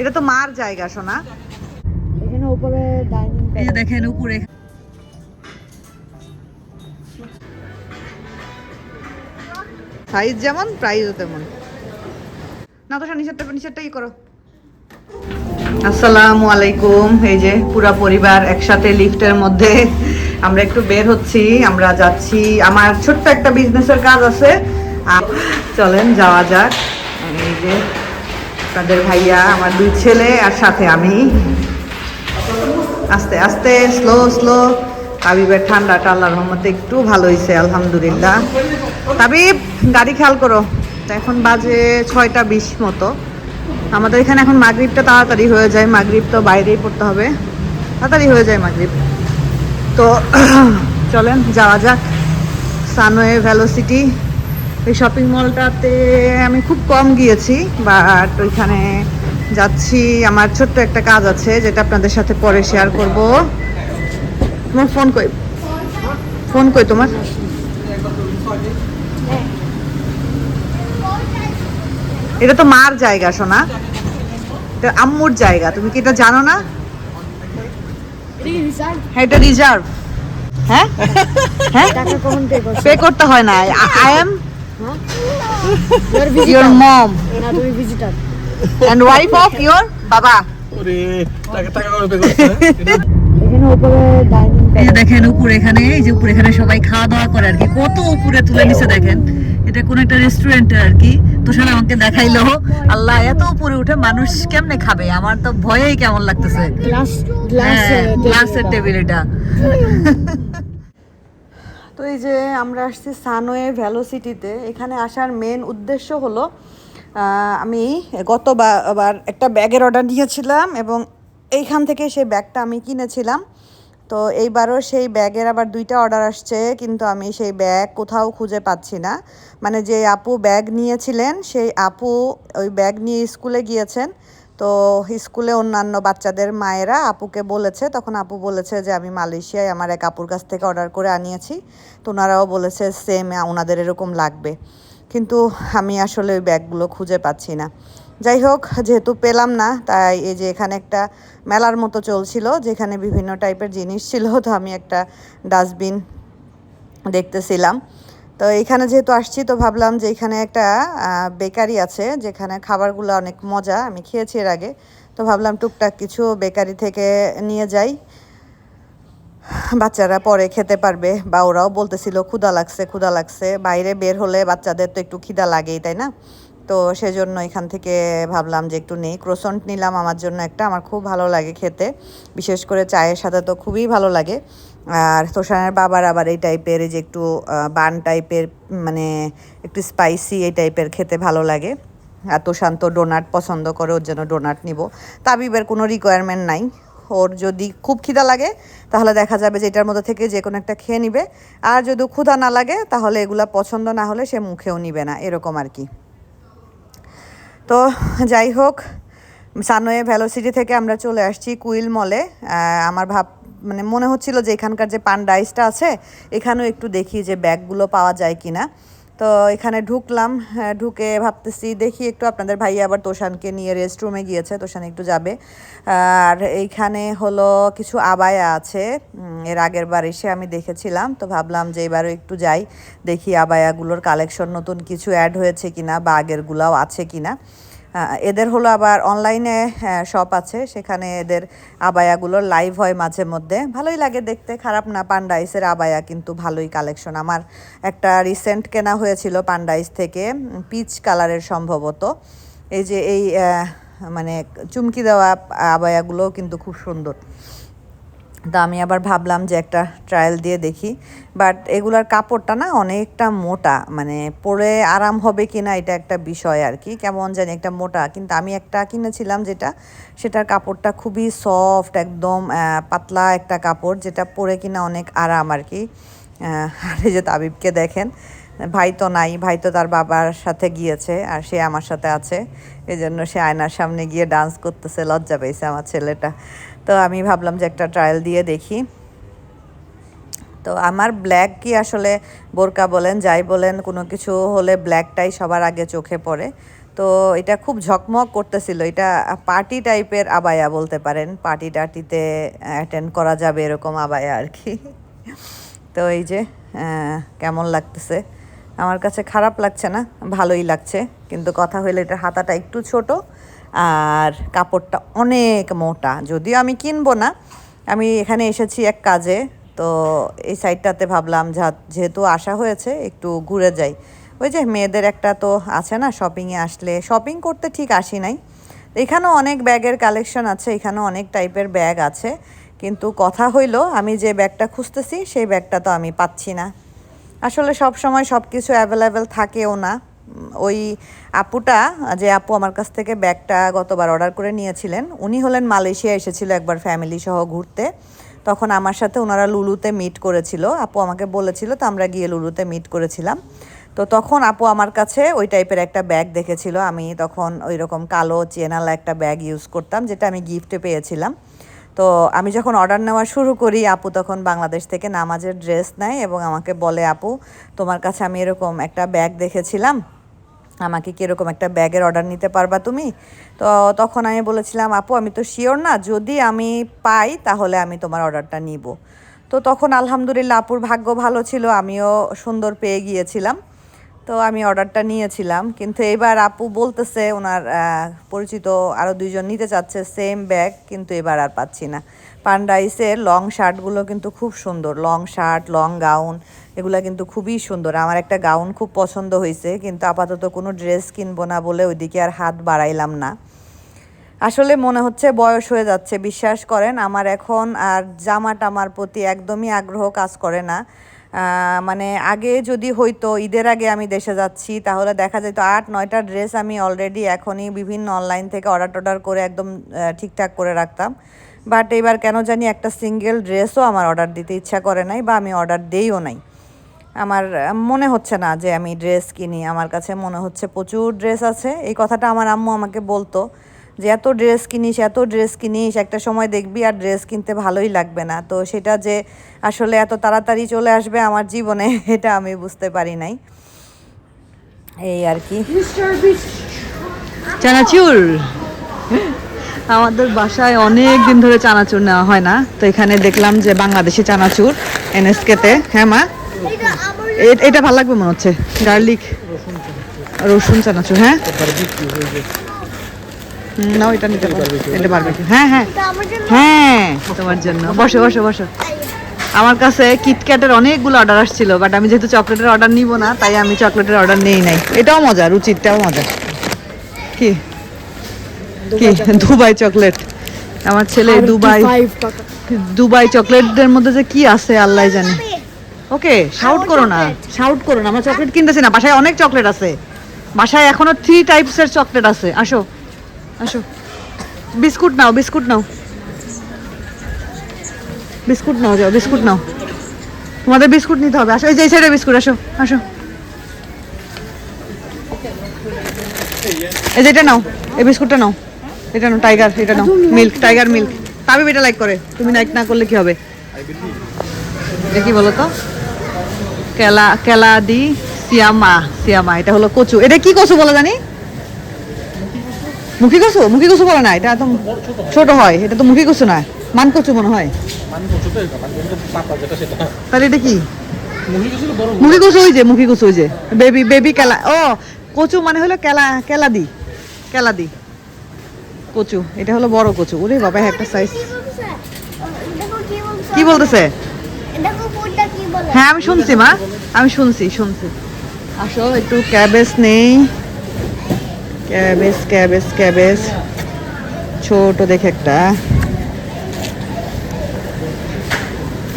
এটা তো মার জায়গা সোনা। এখানে উপরে ডাইনিং এই দেখেন উপরে। সাইজ যেমন প্রাইসও তেমন। না তো নিচেরটা নিচেরটা ই করো। আসসালামু আলাইকুম। এই যে পুরা পরিবার একসাথে লিফটের মধ্যে আমরা একটু বের হচ্ছি আমরা যাচ্ছি। আমার ছোট্ট একটা বিজনেসের কাজ আছে। চলেন যাওয়া যাক। এই যে তাদের ভাইয়া, আমার দুই ছেলে আর সাথে আমি। আস্তে আস্তে স্লো স্লো তাবিবের ঠান্ডাটা আল্লাহর রহমতে একটু ভালো হয়েছে আলহামদুলিল্লাহ। তাবিব, গাড়ি খেয়াল করো। এখন বাজে ছয়টা বিশ মতো। আমাদের এখানে এখন মাগরিবটা তাড়াতাড়ি হয়ে যায়। মাগরিব তো বাইরেই পড়তে হবে। তাড়াতাড়ি হয়ে যায় মাগরিব। তো চলেন, যাওয়া যাক। সানওয়ে ভ্যালোসিটি এই শপিং মলটাতে আমি খুব কম গিয়েছি বাট ওইখানে যাচ্ছি। আমার ছোট্ট একটা কাজ আছে যেটা আপনাদের সাথে পরে শেয়ার করব। তোমার ফোন কই? ফোন কই তোমার? এটা তো মার জায়গা সোনা। এটা আম্মুর জায়গা তুমি কি এটা জানো না? এটা হ্যাঁ এটা রিজার্ভ হ্যাঁ? হ্যাঁ? পে করতে হয় না। আই এম হ্যাঁ ইউর ইয়োর ভিজিটর মম না তুমি visitor and wife of your বাবা ওরে টাকা টাকা করে পে করছে এটা এখানে উপরে এই যে দেখেন উপরে এখানে এই যে উপরে এখানে সবাই খাওয়া দাওয়া করে আর কি। কত উপরে তুলে নিছে দেখেন। এটা কোন একটা রেস্টুরেন্টে আর কি। তো সেটা আমাকে দেখাইলো আল্লাহ এত উপরে উঠে মানুষ কেমনে খাবে? আমার তো ভয়েই কেমন লাগতেছে। গ্লাস গ্লাস হ্যাঁ, গ্লাসের টেবিল এটা। তো এই যে আমরা আসছি সানওয়ে ভ্যালোসিটিতে, এখানে আসার মেন উদ্দেশ্য হলো আমি গতবার একটা ব্যাগের অর্ডার দিয়েছিলাম এবং এইখান থেকে সেই ব্যাগটা আমি কিনেছিলাম। তো এইবারও সেই ব্যাগের আবার দুইটা অর্ডার আসছে, কিন্তু আমি সেই ব্যাগ কোথাও খুঁজে পাচ্ছি না। মানে যে আপু ব্যাগ নিয়েছিলেন, সেই আপু ওই ব্যাগ নিয়ে স্কুলে গিয়েছেন। তো স্কুলে অন্যান্য বাচ্চাদের মায়েরা আপুকে বলেছে, তখন আপু বলেছে যে, আমি মালয়েশিয়ায় আমার এক আপুর কাছ থেকে অর্ডার করে আনিয়েছি। তো ওনারাও বলেছে সেম ওনাদের এরকম লাগবে। কিন্তু আমি আসলে ওই ব্যাগগুলো খুঁজে পাচ্ছি না। যাই হোক, যেহেতু পেলাম না, তাই এই যে এখানে একটা মেলার মতো চলছিল, যেখানে বিভিন্ন টাইপের জিনিস ছিল, তো আমি একটা ডাস্টবিন দেখতেছিলাম। তো এখানে যেহেতু আসছি, তো ভাবলাম যে এখানে একটা বেকারি আছে যেখানে খাবারগুলো অনেক মজা, আমি খেয়েছি এর আগে। তো ভাবলাম টুকটাক কিছু বেকারি থেকে নিয়ে যাই। বাচ্চারা পরে খেতে পারবে, বা ওরাও বলতেছিল ক্ষুদা লাগছে ক্ষুদা লাগছে। বাইরে বের হলে বাচ্চাদের তো একটু খিদা লাগেই, তাই না? তো সেজন্য এখান থেকে ভাবলাম যে একটু নেই। ক্রোসন্ট নিলাম আমার জন্য একটা, আমার খুব ভালো লাগে খেতে। বিশেষ করে চায়ের সাথে তো খুবই ভালো লাগে। আর তোষানের বাবার আবার এই টাইপের যে একটু বান টাইপের মানে একটু স্পাইসি এই টাইপের খেতে ভালো লাগে। আর তোষান তো ডোনাট পছন্দ করে, ওর জন্য ডোনাট নিব। তাবিবের কোনো রিকোয়ারমেন্ট নাই। ওর যদি খুব খিদা লাগে, তাহলে দেখা যাবে যে এটার মধ্যে থেকে যে কোনো একটা খেয়ে নিবে। আর যদি ক্ষুধা না লাগে, তাহলে এগুলা পছন্দ না হলে সে মুখেও নিবে না, এরকম আর কি। তো যাই হোক সানওয়ে ভ্যালোসিটি থেকে আমরা চলে আসছি কুইল মলে। আমার ভাব মানে মনে হচ্ছিল যে এখানকার যে পান্ডা আইসটা আছে এখানেও একটু দেখি যে ব্যাগগুলো পাওয়া যায় কি না তো এখানে ঢুকলাম হ্যাঁ, ঢুকে ভাবতেছি দেখি একটু আপনাদের ভাই আবার তোষানকে নিয়ে রেস্ট রুমে গিয়েছে তোষান একটু যাবে। আর এইখানে হলো কিছু আবায়া আছে এর আগের বার এসে আমি দেখেছিলাম তো ভাবলাম যে এবারও একটু যাই দেখি আবায়াগুলোর কালেকশন নতুন কিছু অ্যাড হয়েছে কিনা বা আগেরগুলাও আছে কিনা। এদের হলো আবার অনলাইনে শপ আছে। সেখানে এদের আবায়াগুলো লাইভ হয় মাঝে মধ্যে। ভালোই লাগে দেখতে। খারাপ না পান্ডাইসের আবায়া কিন্তু ভালোই কালেকশন আমার একটা রিসেন্ট কেনা হয়েছিল পান্ডাইস থেকে পিচ কালারের সম্ভবত। এই যে এই মানে চুমকি দেওয়া আবায়াগুলোও কিন্তু খুব সুন্দর। তা আমি আবার ভাবলাম যে একটা ট্রায়াল দিয়ে দেখি। বাট এগুলার কাপড়টা না অনেকটা মোটা মানে পরে আরাম হবে কি না এটা একটা বিষয় আর কি। কেমন জানি একটা মোটা, কিন্তু আমি একটা কিনেছিলাম যেটা, সেটার কাপড়টা খুবই সফট একদম পাতলা একটা কাপড়, যেটা পরে কিনা অনেক আরাম আর কি। আর এই যে তাবিবকে দেখেন, ভাই তো নাই, ভাই তো তার বাবার সাথে গিয়েছে আর সে আমার সাথে আছে। এই জন্য সে আয়নার সামনে গিয়ে ডান্স করতেছে, লজ্জা পেয়েছে আমার ছেলেটা। তো আমি ভাবলাম যে একটা ট্রায়াল দিয়ে দেখি। তো আমার ব্ল্যাক কি আসলে বোরকা বলেন, যাই বলেন, কোনো কিছু হলে ব্ল্যাকটাই সবার আগে চোখে পড়ে। তো এটা খুব ঝকমক করতেছিল, এটা পার্টি টাইপের আবায়া বলতে পারেন। পার্টি টার্টিতে অ্যাটেন্ড করা যাবে এরকম আবায়া আর কি। তো এই যে কেমন লাগতেছে? আমার কাছে খারাপ লাগছে না, ভালোই লাগছে। কিন্তু কথা হইলে এটা হাতাটা একটু ছোট। আর কাপড়টা অনেক মোটা। যদিও আমি কিনবো না, আমি এখানে এসেছি এক কাজে, তো এই সাইডটাতে ভাবলাম যা- যেহেতু আসা হয়েছে, একটু ঘুরে যাই। ওই যে মেয়েদের একটা তো আছে না শপিংয়ে আসলে শপিং করতে ঠিক আসি নাই। এখানেও অনেক ব্যাগের কালেকশন আছে, এখানেও অনেক টাইপের ব্যাগ আছে, কিন্তু কথা হইল, আমি যে ব্যাগটা খুঁজতেছি, সেই ব্যাগটা তো আমি পাচ্ছি না। আসলে সব সময় সব কিছু অ্যাভেলেবেল থাকেও না। ওই আপুটা, যে আপু আমার কাছ থেকে ব্যাগটা গতবার অর্ডার করে নিয়েছিলেন, উনি হলেন মালয়েশিয়া এসেছিল একবার ফ্যামিলি সহ ঘুরতে। তখন আমার সাথে ওনারা লুলুতে মিট করেছিল। আপু আমাকে বলেছিল, তো আমরা গিয়ে লুলুতে মিট করেছিলাম। তো তখন আপু আমার কাছে ওই টাইপের একটা ব্যাগ দেখেছিল। আমি তখন ওই রকম কালো চেনালা একটা ব্যাগ ইউজ করতাম, যেটা আমি গিফটে পেয়েছিলাম। তো আমি যখন অর্ডার নেওয়া শুরু করি, আপু তখন বাংলাদেশ থেকে নামাজের ড্রেস নেয় এবং আমাকে বলে, আপু, তোমার কাছে আমি এরকম একটা ব্যাগ দেখেছিলাম। আমাকে কি এরকম একটা ব্যাগের অর্ডার নিতে পারবা তুমি? তো তখন আমি বলেছিলাম, আপু, আমি তো শিওর না, যদি আমি পাই তাহলে আমি তোমার অর্ডারটা নিব। তো তখন আলহামদুলিল্লাহ আপুর ভাগ্য ভালো ছিল, আমিও সুন্দর পেয়ে গিয়েছিলাম। তো আমি অর্ডারটা নিয়েছিলাম, কিন্তু এবার আপু বলতেছে, ওনার পরিচিত আরও দুইজন নিতে চাচ্ছে সেম ব্যাগ কিন্তু এবার আর পাচ্ছি না। পান্ডাইসের লং শার্টগুলো কিন্তু খুব সুন্দর লং শার্ট লং গাউন এগুলো কিন্তু খুবই সুন্দর। আমার একটা গাউন খুব পছন্দ হয়েছে কিন্তু আপাতত কোনো ড্রেস কিনবো না বলে ওইদিকে আর হাত বাড়াইলাম না। আসলে মনে হচ্ছে বয়স হয়ে যাচ্ছে, বিশ্বাস করেন, আমার এখন আর জামা টামার প্রতি একদমই আগ্রহ কাজ করে না। মানে আগে যদি হইতো, ঈদের আগে আমি দেশে যাচ্ছি, তাহলে দেখা যেত আট, নয়টা ড্রেস আমি অলরেডি এখনই বিভিন্ন অনলাইন থেকে অর্ডার টর্ডার করে একদম ঠিকঠাক করে রাখতাম। বাট এবার কেন জানি একটা সিঙ্গেল ড্রেসও আমার অর্ডার দিতে ইচ্ছা করে নাই, বা আমি অর্ডার দেইও নাই। আমার মনে হচ্ছে না যে আমি ড্রেস কিনি। আমার কাছে মনে হচ্ছে প্রচুর ড্রেস আছে। এই কথাটা আমার আম্মু আমাকে বলতো যে এত ড্রেস কিনিস এত ড্রেস কিনিস একটা সময় দেখবি আর ড্রেস কিনতে ভালোই লাগবে না। তো সেটা যে আসলে এত তাড়াতাড়ি চলে আসবে আমার জীবনে এটা আমি বুঝতে পারি নাই। এই আর কি। চানাচুর! আমাদের বাসায় অনেক দিন ধরে চানাচুর নেওয়া হয় না। তো এখানে দেখলাম যে বাংলাদেশি চানাচুর এনএসকেতে। হ্যাঁ মা? এটা ভালো লাগবে মনে হচ্ছে। গার্লিক। রসুন চানাচুর হ্যাঁ? নাও এটা নিতে পারো। এটা পারবে হ্যাঁ হ্যাঁ। হ্যাঁ তোমার জন্য। বসো বসো বসো। আমার কাছে কিটক্যাটের অনেকগুলো অর্ডার আসছিল বাট আমি যেহেতু চকলেটের অর্ডার নিব না তাই আমি চকলেটের অর্ডার নেই নাই। এটাও মজা রুচিরটাও মজা কি? কি? দুবাই চকলেট। আমার ছেলে দুবাই দুবাই চকলেটদের মধ্যে যে কি আছে আল্লাহ জানে। ওকে শাউট করো না শাউট করো না আমরা চকলেট কিনতেছি না বাসায় অনেক চকলেট আছে। বাসায় এখনও থ্রি টাইপস এর চকলেট আছে আসো আসো। বিস্কুট নাও বিস্কুট নাও। বিস্কুট নাও যাও বিস্কুট নাও। তোমাদের বিস্কুট নিতে হবে আসো এই যে এই সাইডে বিস্কুট আসো আসো। এই যে এটা নাও এই বিস্কুটটা নাও। এটা নাও টাইগার এটা নাও মিল্ক টাইগার মিল্ক তাবি এটা লাইক করে তুমি লাইক না করলে কি হবে? এটা কি বলো তো কেলা কেলা দি সিয়ামা সিয়ামা এটা হলো কচু। এটা কি কচু বলো জানি? মুখী কচু? মুখী কচু বলে না এটা তো ছোট হয় এটা তো মুখী কচু না মান কচু মনে হয়। কচু তো এটা, এটা পাতা যেটা সেটা তাহলে এটা কি? মুখী কচু ওই যে মুখী কচু ওই যে বেবি বেবি কেলা ও কচু মানে হলো কেলা কেলাদি কেলাদি কচু এটা হলো বড় কচু। ওরে বাবা একটা সাইজ কি বলতেছে? হ্যাঁ আমি শুনছি মা। আমি শুনছি শুনছি। আসো একটু ক্যাবেজ নেই। Cabbage cabbage cabbage. ছোট দেখে একটা।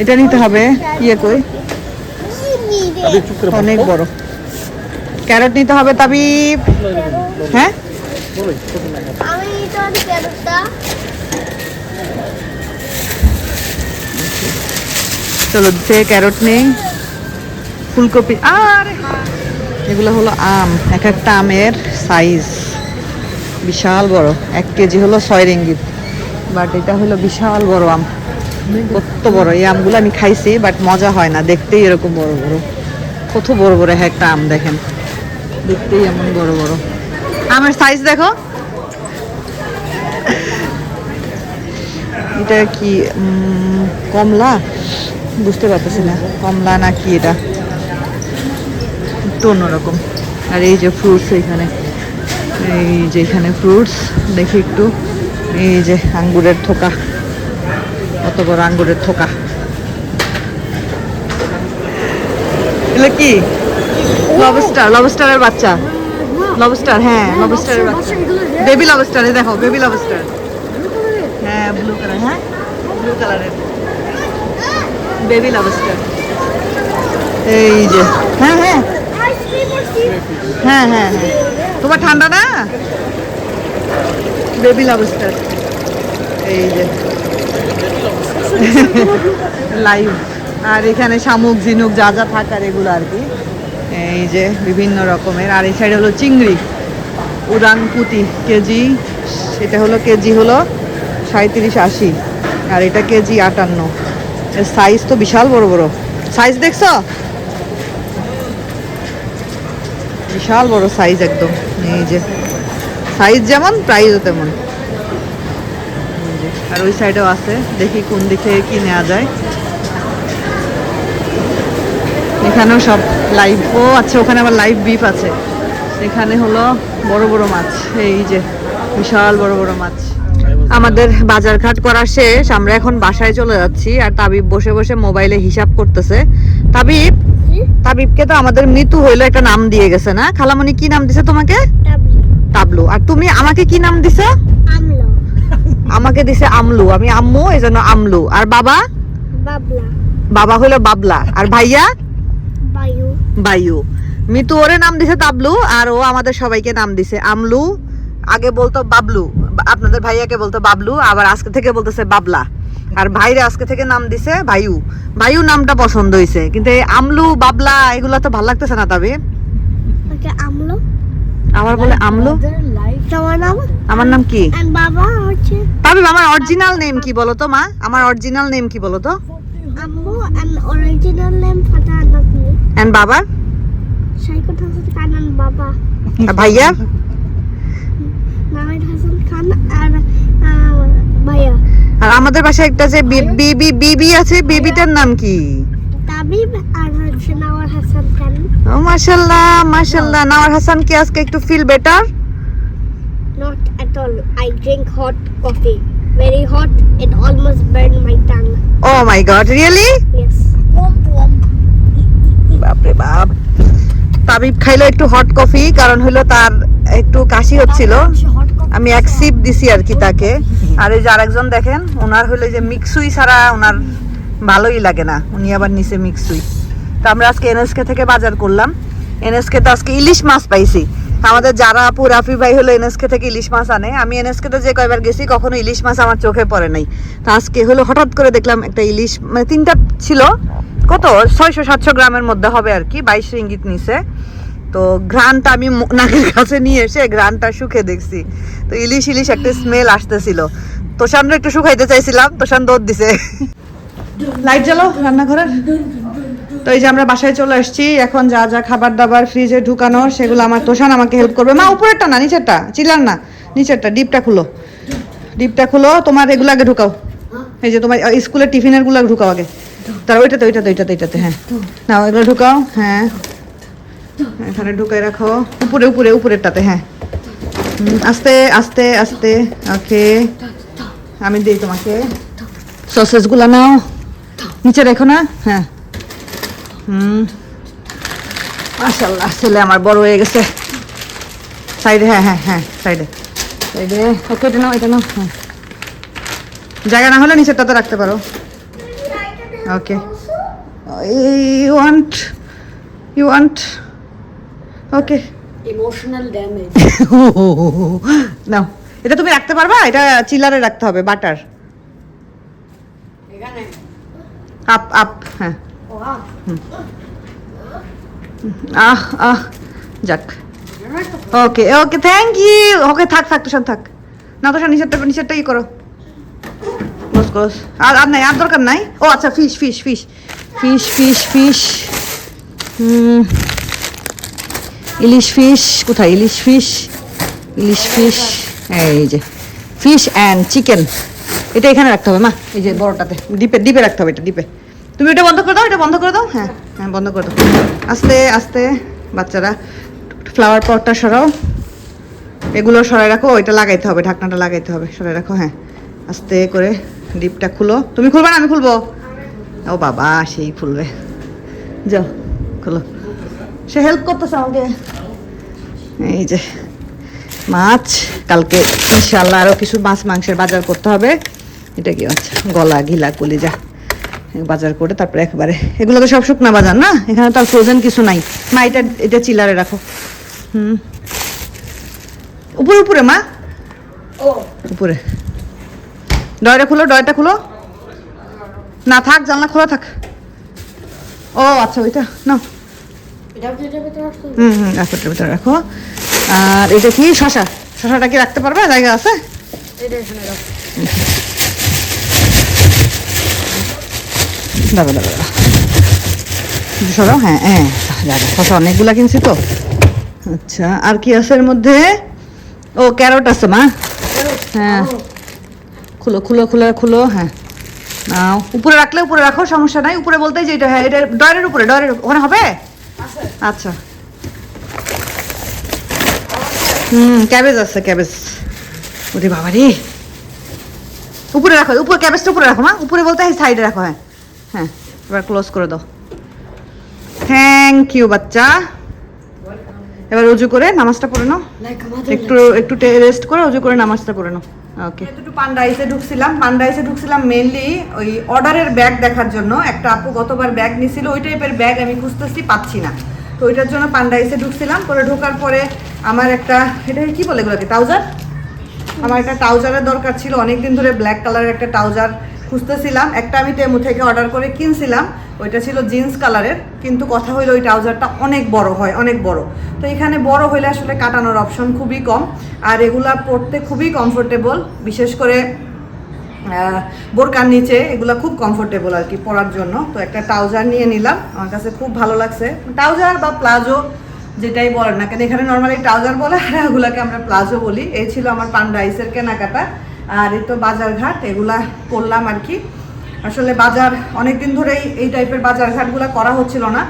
এটা নিতে হবে। ইয়ে কই? অনেক বড়। ক্যারট নিতে হবে তাবিব। হ্যাঁ বড়ই ছোট না আমি তো ক্যারটটা চলো সে ক্যারট নেই। ফুলকপি, আর এগুলো হলো আম, এক একটা আমের সাইজ বিশাল বড়, এক কেজি হলো ছয় রিঙ্গিত। বাট এটা হলো বিশাল বড় আম। কত বড়, এই আমগুলো আমি খাইছি বাট মজা হয় না, দেখতেই এরকম বড় বড়। কত বড় বড় এক একটা আম, দেখেন। দেখতেই এমন বড় বড়। আমের সাইজ দেখো। এটা কি কমলা? বুঝতে পারতেছি না কমলা না কি এটা? একটু অন্যরকম। আর এই যে ফ্রুটস এইখানে এই যে এখানে ফ্রুটস দেখি একটু। এই যে আঙ্গুরের থোকা কত বড় আঙ্গুরের থোকা। এগুলো কি? লবস্টার লবস্টারের বাচ্চা। লবস্টার হ্যাঁ লবস্টারের বাচ্চা। বেবি লবস্টার দেখো। বেবি লবস্টার হ্যাঁ ব্লু কালার হ্যাঁ। ব্লু কালারের বেবি লবস্টার এই যে। হ্যাঁ হ্যাঁ। হ্যাঁ হ্যাঁ হ্যাঁ। তোমার ঠান্ডা না? বেবি লবস্টার এই যে। লাইভ আর এখানে শামুক ঝিনুক যা যা থাকার এগুলো আর কি। এই যে বিভিন্ন রকমের। আর এই সাইডে হলো চিংড়ি। উড়ান পুঁতি কেজি সেটা হলো কেজি হলো সাঁত্রিশ আশি। আর এটা কেজি আটান্ন। সাইজ তো বিশাল বড় বড়। সাইজ দেখছ? বিশাল বড় সাইজ একদম। এই যে সাইজ যেমন প্রাইসও তেমন। আর ওই সাইডেও আছে। দেখি কোন দিকে কি নেওয়া যায়। এখানেও সব লাইভ ও আচ্ছা ওখানে আবার লাইভ বিফ আছে। এখানে হলো বড় বড় মাছ। এই যে, বিশাল বড় বড় মাছ। আমাদের বাজারঘাট করা শেষ আমরা এখন বাসায় চলে যাচ্ছি আর তাবিব বসে বসে মোবাইলে হিসাব করতেছে। তাবিব? তাবিবকে তো আমাদের মৃত্যু হইল একটা নাম দিয়ে গেছে না? খালামণি কি নাম দিছে তোমাকে? তাবলু। আর তুমি আমাকে কি নাম দিছে? আমলো। আমাকে দিছে আমলু। আমি আম্মু এই জন্য আমলু। আর বাবা? বাবলা। বাবা হলো বাবলা। আর ভাইয়া? বায়ু। বায়ু। মিতু ওরে নাম দিছে তাবলু আর ও আমাদের সবাইকে নাম দিছে আমলু। আগে বলতো বাবলু। আপনাদের ভাইয়াকে বলতো বাবলু আবার আজকে থেকে বলতেছে বাবলা। আর ভাইরে আজকে থেকে নাম দিছে ভাইউ ভাইউ নামটা পছন্দ হয়েছে কিন্তু এই আমলু বাবলা এগুলো তো ভালো লাগতেছে না তবে। আমলো? আবার বলে আমলু। তোমার নাম? আমার নাম কি? বাবা হচ্ছে তবে আমার অরিজিনাল নেম কি বলো তো মা? আমার অরিজিনাল নেম কি বলো তো আম্মু. And Baba. আর আর ভাইয়া আর আমাদের বাসায় একটা যে বিবি বিবি আছে বেবিটার নাম কি তাবিব আর হচ্ছে নাওয়ার হাসান খান ও মাশাল্লাহ মাশাল্লাহ নাওয়ার হাসান কি আজকে একটু feel better Not at all. I drink hot coffee. Very hot. It almost burned my tongue. Oh my god really Yes. Womp womp. বাপরে বাপ তাবিব খাইলো একটু হট কফি কারণ হলো তার একটু কাশি হচ্ছিল. আমি এক সিপ দিছি আর কি তাকে। আর এই যে আরেকজন দেখেন ওনার হলো যে মিক্সুই ছাড়া ওনার ভালোই লাগে না। উনি আবার নিচে মিক্সুই। তো আমরা আজকে এনএসকে থেকে বাজার করলাম। এনএসকে তো আজকে ইলিশ মাছ পাইছি। আমাদের যারা আপু রাফি ভাই হলো এনএসকে থেকে ইলিশ মাছ আনে। আমি এনএসকে তো যে কয়বার গেছি, কখনো ইলিশ মাছ আমার চোখে পড়ে নাই। তো আজকে হলো হঠাৎ করে দেখলাম একটা ইলিশ মানে তিনটা ছিল। কত? ছয়শো সাতশো গ্রামের মধ্যে হবে আর কি, বাইশ রিঙ্গিত নিছে। তো ঘ্রাণটা আমি নাকের কাছে নিয়ে এসে ঘ্রাণটা শুকে দেখছি। তো ইলিশ ইলিশ একটা স্মেল আসতেছিল। তোষানরা একটু শুকাইতে চাইছিলাম তোষান দৌড় দিছে। লাইট জ্বালো রান্নাঘরের? তো এই যে আমরা বাসায় চলে আসছি, এখন যা যা খাবার দাবার ফ্রিজে ঢুকানো, সেগুলো আমার তোষান আমাকে হেল্প করবে। মা, উপরেরটা না, নিচেরটা? চিলার না, নিচেরটা, ডিপটা খুলো। ডিপটা খুলো, তোমার এগুলো আগে ঢুকাও। এই যে তোমার স্কুলের টিফিনেরগুলো ঢুকাও আগে। তার ওইটাতে ওইটাতে ওইটাতে ওইটাতে হ্যাঁ। না এগুলো ঢুকাও হ্যাঁ। এখানে ঢুকাই রাখো। উপরে উপরে, উপরেরটাতে হ্যাঁ। আস্তে আস্তে আস্তে। ওকে। আমি দিই তোমাকে। সসেসগুলো নাও। নিচে রেখো না? হ্যাঁ। হুম। মাশাল্লাহ ছেলে আমার বড় হয়ে গেছে। সাইডে হ্যাঁ হ্যাঁ হ্যাঁ সাইডে। সাইডে। ওকে, এটা নাও এটা নাও হ্যাঁ। জায়গা না হলে নিচেরটাতে রাখতে পারো। Okay. You want you want okay emotional damage নাও এটা তুমি রাখতে পারবা? এটা চিলারে রাখতে হবে বাটার। এখানে। আপ আপ হ্যাঁ। আহ আহ যাক। ওকে ওকে থ্যাংক ইউ ওকে থাক থাক তোষান থাক। না তোষান নিচেরটা নিচেরটা ই করো। ক্লোজ ক্লোজ আর আর নাই আর দরকার নাই? ও আচ্ছা fish fish fish fish fish fish হুম। ইলিশ ফিশ কোথায়? ইলিশ ফিশ ইলিশ ফিশ এই যে ফিশ অ্যান্ড চিকেন এটা এখানে রাখতে হবে, মা। এই যে বড়টাতে। ডিপে ডিপে রাখতে হবে এটা, ডিপে। তুমি এটা বন্ধ করে দাও, এটা বন্ধ করে দাও? হ্যাঁ হ্যাঁ বন্ধ করে দাও। আস্তে আস্তে, বাচ্চারা ফ্লাওয়ার পটটা সরাও। এগুলো সরাই রাখো, ওইটা লাগাইতে হবে, ঢাকনাটা লাগাইতে হবে সরাই রাখো হ্যাঁ। আস্তে করে ডিপটা খুলো। তুমি খুলবে না, আমি খুলবো। ও বাবা, সেই খুলবে যাও, খুলো। সে হেল্প করতেছে আমাকে। এই যে মাছ কালকে ইনশাল্লাহ আরও কিছু মাছ মাংসের বাজার করতে হবে। এটা কি আচ্ছা গলা ঘিলা কলিজা বাজার করে তারপরে একবারে এগুলো তো সব শুকনা বাজার না? এখানে তো আর ফ্রোজেন কিছু নাই। মা এটা এটা চিলারে রাখো। হুম। উপরে উপরে মা। উপরে। ডয়টা খুলো ডয়টা খুলো। না থাক জানলা খোলা থাক। ও আচ্ছা ওইটা না হুম হুম রাখোটার ভিতরে রাখো। আর এটা কি? শশা। শশাটা কি রাখতে পারবে? জায়গা আছে? রাখো দাদা দাদা দাদা হ্যাঁ হ্যাঁ শশা অনেকগুলা কিনছি তো। আচ্ছা আর কি আছে এর মধ্যে? ও, ক্যারট আছে, মা। হ্যাঁ। খুলো খুলো খুলো খুলো হ্যাঁ। উপরে রাখলে উপরে রাখো, সমস্যা নাই। উপরে বলতেই যে এটা হ্যাঁ এটা ডয়ের উপরে, ডয়ের ওখানে হবে? আচ্ছা। হুম ক্যাবেজ আছে ক্যাবেজ। ওরে বাবা রে। উপরে রাখো উপরে ক্যাবেজটা উপরে রাখো মা। উপরে বলতে হয় সাইডে রাখো হ্যাঁ। হ্যাঁ এবার ক্লোজ করে দাও। থ্যাংক ইউ বাচ্চা। এবার উজু করে নামাজটা পড়ে নাও। একটু একটু রেস্ট করে অজু করে নামাজটা পড়ে নাও। ওকে। একটু পান্ডাইসে ঢুকছিলাম। পান্ডাইসে ঢুকছিলাম মেনলি ওই অর্ডারের ব্যাগ দেখার জন্য। একটা আপু গতবার ব্যাগ নিছিল, ওই টাইপের ব্যাগ আমি খুঁজতেছি, পাচ্ছি না। তো ওইটার জন্য পান্ডাইসে ঢুকছিলাম। পরে ঢোকার পরে আমার একটা, এটা কি বলে এগুলোকে? ট্রাউজার আমার একটা ট্রাউজারের দরকার ছিল। অনেক দিন ধরে ব্ল্যাক কালারের একটা ট্রাউজার খুঁজতেছিলাম। একটা আমি টেমু থেকে অর্ডার করে কিনছিলাম। ওইটা ছিল জিন্স কালারের, কিন্তু কথা হইল ওই ট্রাউজারটা অনেক বড় হয়, অনেক বড়। তো এখানে বড় হইলে আসলে কাটানোর অপশন খুবই কম, আর এগুলা পরতে খুবই কমফোর্টেবল বিশেষ করে বোরকার নিচে এগুলা খুব কমফোর্টেবল আর কি পরার জন্য। তো একটা ট্রাউজার নিয়ে নিলাম, আমার কাছে খুব ভালো লাগছে। ট্রাউজার বা প্লাজো যেটাই বলেন না কেন, এখানে নর্মালি ট্রাউজার বলে আর এগুলাকে আমরা প্লাজো বলি। এই ছিল আমার পান্ডাইসের কেনাকাটা, আর এই তো বাজারঘাট, এগুলা করলাম আর কি। আসলে বাজার অনেক দিন ধরেই এই টাইপের বাজার ঘাটগুলো করা হচ্ছিল না।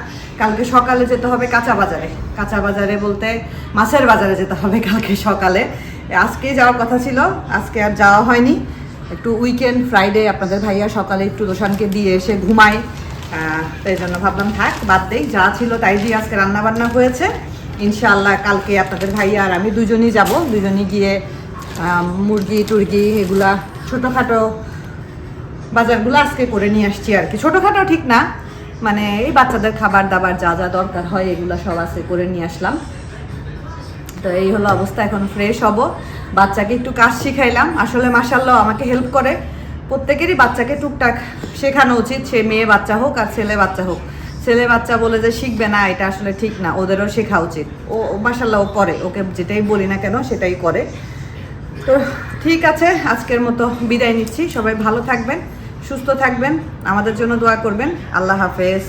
কালকে সকালে যেতে হবে কাঁচা বাজারে। কাঁচা বাজারে বলতে মাছের বাজারে যেতে হবে কালকে সকালে। আজকে যাওয়ার কথা ছিল, আজকে আর যাওয়া হয়নি। একটু উইকেন্ড ফ্রাইডে আপনাদের ভাইয়া সকালে একটু দোষানকে দিয়ে এসে ঘুমায়। তাই জন্য ভাবলাম, থাক, বাদ দেই, যা ছিল তাই দিয়ে আজকে রান্নাবান্না হয়েছে। ইনশাআল্লাহ কালকে আপনাদের ভাইয়া আর আমি দুজনই যাব। দুজনই গিয়ে মুরগি, টুরগি এগুলা ছোটোখাটো বাজারগুলো আজকে করে নিয়ে আসছি আর কি। ছোটোখাটো ঠিক না। মানে এই বাচ্চাদের খাবার দাবার যা যা দরকার হয় এগুলো সব আজকে করে নিয়ে আসলাম। তো এই হলো অবস্থা, এখন ফ্রেশ হব। বাচ্চাকে একটু কাজ শিখাইলাম। আসলে মাসাল্লাহ আমাকে হেল্প করে। প্রত্যেকেরই বাচ্চাকে টুকটাক শেখানো উচিত। সে মেয়ে বাচ্চা হোক আর ছেলে বাচ্চা হোক। ছেলে বাচ্চা বলে যে শিখবে না, এটা আসলে ঠিক না। ওদেরও শেখা উচিত। ও মাসাল্লাহ ও করে। ওকে যেটাই বলি না কেন, সেটাই করে। তো ঠিক আছে, আজকের মতো বিদায় নিচ্ছি। সবাই ভালো থাকবেন। সুস্থ থাকবেন আমাদের জন্য দোয়া করবেন। আল্লাহ হাফেজ।